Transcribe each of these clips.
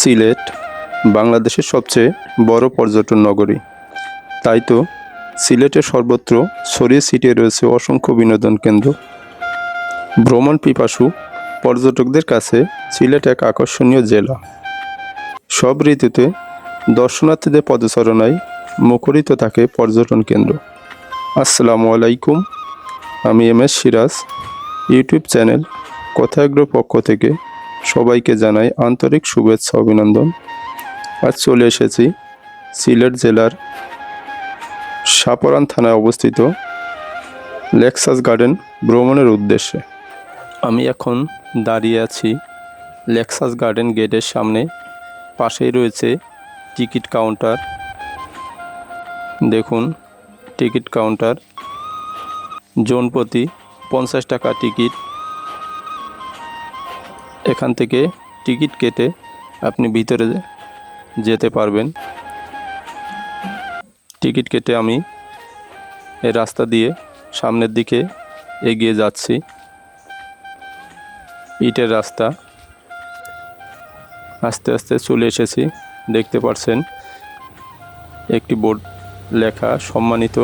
সিলেট বাংলাদেশের সবচেয়ে বড় পর্যটন নগরী। তাই তো সিলেটের সর্বত্র ছড়িয়ে ছিটিয়ে রয়েছে অসংখ্য বিনোদন কেন্দ্র। ভ্রমণ পিপাসু পর্যটকদের কাছে সিলেট এক আকর্ষণীয় জেলা। সব ঋতুতে দর্শনার্থীদের পদচারণায় মুখরিত থাকে পর্যটন কেন্দ্র। আসসালামু আলাইকুম, আমি M S Siraj, YouTube channel কথাগ্র পক্ষ থেকে সবাইকে জানাই আন্তরিক শুভেচ্ছা, অভিনন্দন। আজ চলে এসেছি সিলেট জেলার সাপরান থানায় অবস্থিত লেক্সাস গার্ডেন ভ্রমণের উদ্দেশ্যে। আমি এখন দাঁড়িয়ে আছি লেক্সাস গার্ডেন গেটের সামনে। পাশেই রয়েছে টিকিট কাউন্টার। দেখুন, টিকিট কাউন্টার। জন প্রতি পঞ্চাশ টাকা টিকিট। এখান থেকে টিকিট কেটে আপনি ভিতরে যেতে পারবেন। টিকিট কেটে আমি এই রাস্তা দিয়ে সামনের দিকে এগিয়ে যাচ্ছি। ইটের রাস্তা। আস্তে আস্তে চলে এসেছি। দেখতে পাচ্ছেন, একটি বোর্ড লেখা, সম্মানিত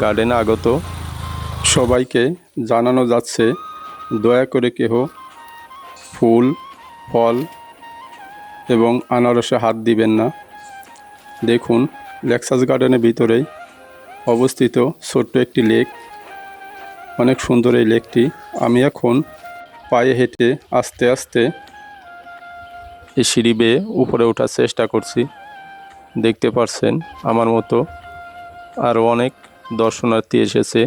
গার্ডেনে আগত। সবাইকে জানানো যাচ্ছে, দয়া করে কেহ ফুল, ফল এবং আনারসে হাত দিবেন না। দেখুন, লেক্সাস গার্ডেনের ভিতরেই অবস্থিত ছোট্ট একটি লেক। অনেক সুন্দর এই লেকটি। আমি এখন পায়ে হেঁটে আস্তে আস্তে এই সিঁড়ি বেয়ে উপরে ওঠার চেষ্টা করছি। দেখতে পারছেন, আমার মতো আরও অনেক দর্শনার্থী এসেছে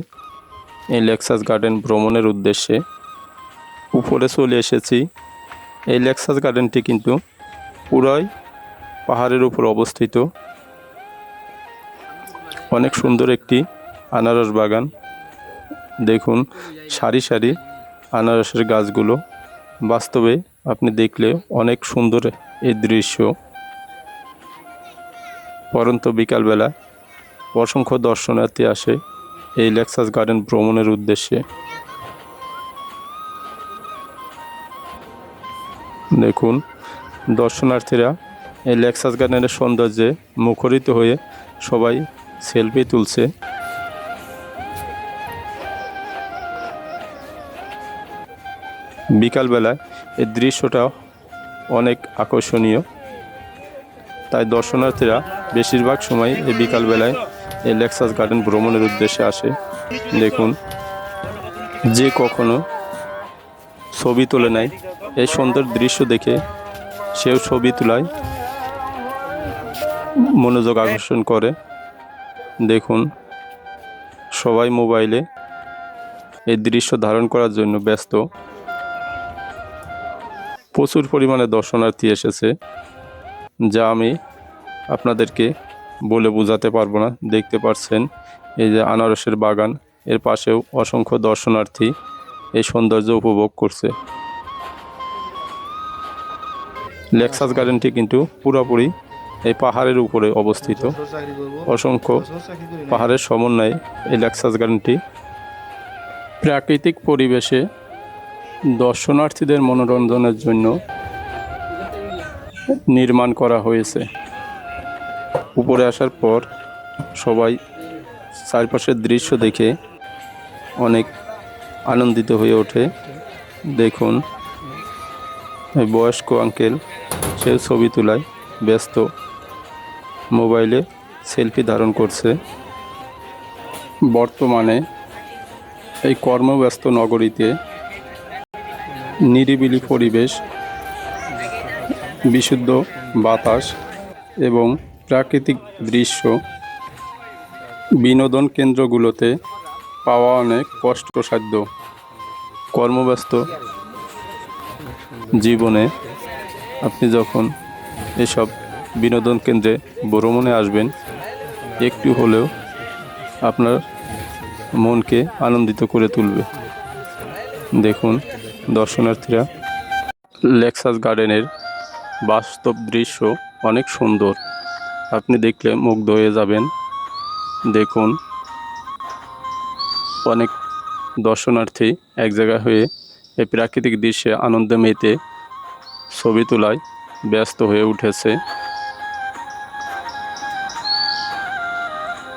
এই লেক্সাস গার্ডেন ভ্রমণের উদ্দেশ্যে। উপরে চলে এসেছি। এই লেক্সাস গার্ডেনটি কিন্তু পুরাই পাহাড়ের উপর অবস্থিত। অনেক সুন্দর একটি আনারস বাগান। দেখুন, সারি সারি আনারসের গাছগুলো। বাস্তবে আপনি দেখলে অনেক সুন্দর এই দৃশ্য। পরন্ত বিকালবেলা অসংখ্য দর্শনার্থী আসে এই লেক্সাস গার্ডেন ভ্রমণের উদ্দেশ্যে। দেখুন, দর্শনার্থীরা এই লেক্সাস গার্ডেনের সৌন্দর্যে মুখরিত হয়ে সবাই সেলফি তুলছে। বিকালবেলায় এই দৃশ্যটা অনেক আকর্ষণীয়। তাই দর্শনার্থীরা বেশিরভাগ সময় এই বিকালবেলায় এই লেক্সাস গার্ডেন ভ্রমণের উদ্দেশ্যে আসে। দেখুন, যে কখনো ছবি তোলে নেয় এই সুন্দর দৃশ্য দেখে সেও ছবি তোলায়, মনোযোগ আকর্ষণ করে। দেখুন, সবাই মোবাইলে এই দৃশ্য ধারণ করার জন্য ব্যস্ত। প্রচুর পরিমাণে দর্শনার্থী এসেছে, যা আমি আপনাদেরকে বলে বোঝাতে পারব না। দেখতে পাচ্ছেন, এই যে আনারসের বাগান, এর পাশেও অসংখ্য দর্শনার্থী এই সৌন্দর্য উপভোগ করছে। লেক্সাস গার্ডেনটি কিন্তু পুরোপুরি এই পাহাড়ের উপরে অবস্থিত। অসংখ্য পাহাড়ের সমন্বয়ে এই লেক্সাস গার্ডেনটি প্রাকৃতিক পরিবেশে দর্শনার্থীদের মনোরঞ্জনের জন্য নির্মাণ করা হয়েছে। উপরে আসার পর সবাই চারপাশের দৃশ্য দেখে অনেক আনন্দিত হয়ে ওঠে। দেখুন, বয়স্ক আঙ্কেল সে ছবি তোলায় ব্যস্ত। মোবাইলে সেলফি ধারণ করছে। বর্তমানে এই কর্মব্যস্ত নগরীতে নিরিবিলি পরিবেশ, বিশুদ্ধ বাতাস এবং প্রাকৃতিক দৃশ্য বিনোদন কেন্দ্রগুলোতে পাওয়া অনেক কষ্টসাধ্য। কর্মব্যস্ত জীবনে আপনি যখন এসব বিনোদন কেন্দ্রে ভ্রমণে আসবেন, একটু হলেও আপনার মনকে আনন্দিত করে তুলবে। দেখুন, দর্শনার্থীরা লেক্সাস গার্ডেনের বাস্তব দৃশ্য অনেক সুন্দর। আপনি দেখলে মুগ্ধ হয়ে যাবেন। দেখুন, অনেক দর্শনার্থী এক জায়গায় হয়ে এই প্রাকৃতিক দৃশ্যে আনন্দ মেতে ছবি তোলায় ব্যস্ত হয়ে উঠেছে।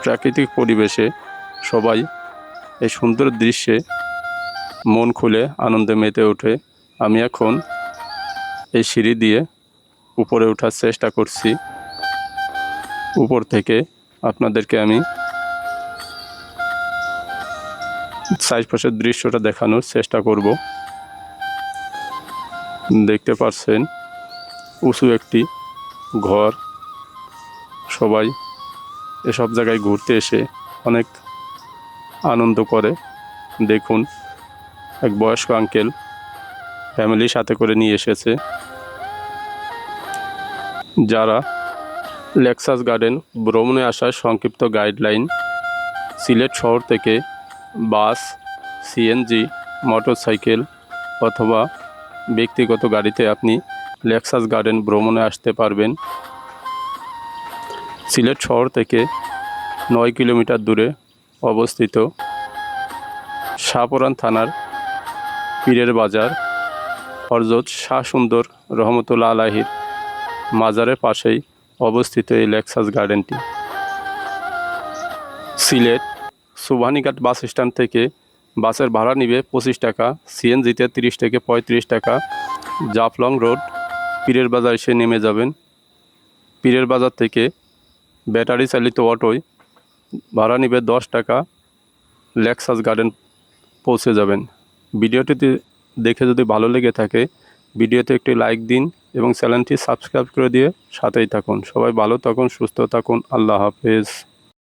প্রাকৃতিক পরিবেশে সবাই এই সুন্দর দৃশ্যে মন খুলে আনন্দে মেতে ওঠে। আমি এখন এই সিঁড়ি দিয়ে উপরে ওঠার চেষ্টা করছি। উপর থেকে আপনাদেরকে আমি চারপাশের দৃশ্যটা দেখানোর চেষ্টা করব। দেখতে পাচ্ছেন উঁচু একটি ঘর। সবাই এসব জায়গায় ঘুরতে এসে অনেক আনন্দ করে। দেখুন, এক বয়স্ক আঙ্কেল ফ্যামিলির সাথে করে নিয়ে এসেছে। যারা লেক্সাস গার্ডেন ভ্রমণে আসার সংক্ষিপ্ত গাইডলাইন, সিলেট শহর থেকে বাস, সিএনজি, মোটরসাইকেল অথবা ব্যক্তিগত গাড়িতে আপনি লেক্সাস গার্ডেন ভ্রমণে আসতে পারবেন। সিলেট শহর থেকে নয় কিলোমিটার দূরে অবস্থিত শাহপুরান থানার পীরের বাজার, হরজত শাহ সুন্দর রহমতুল্লা আলাহির মাজারের পাশেই অবস্থিত এই লেক্সাস গার্ডেনটি সিলেট সুবহানীঘাট বাস স্ট্যান্ড থেকে বাসের ভাড়া নিবে পঁচিশ টাকা, সিএনজিতে তিরিশ থেকে পঁয়ত্রিশ টাকা, জাফলং রোড, পীরের বাজার এসে নেমে যাবেন। পীরের বাজার থেকে ব্যাটারি চালিত অটোয় ভাড়া নিবে দশ টাকা, লেক্সাস গার্ডেন পৌঁছে যাবেন। ভিডিওটিতে দেখে যদি ভালো লেগে থাকে, ভিডিওতে একটি লাইক দিন এবং চ্যানেলটি সাবস্ক্রাইব করে দিয়ে সাথেই থাকুন। সবাই ভালো থাকুন, সুস্থ থাকুন, আল্লাহ হাফেজ।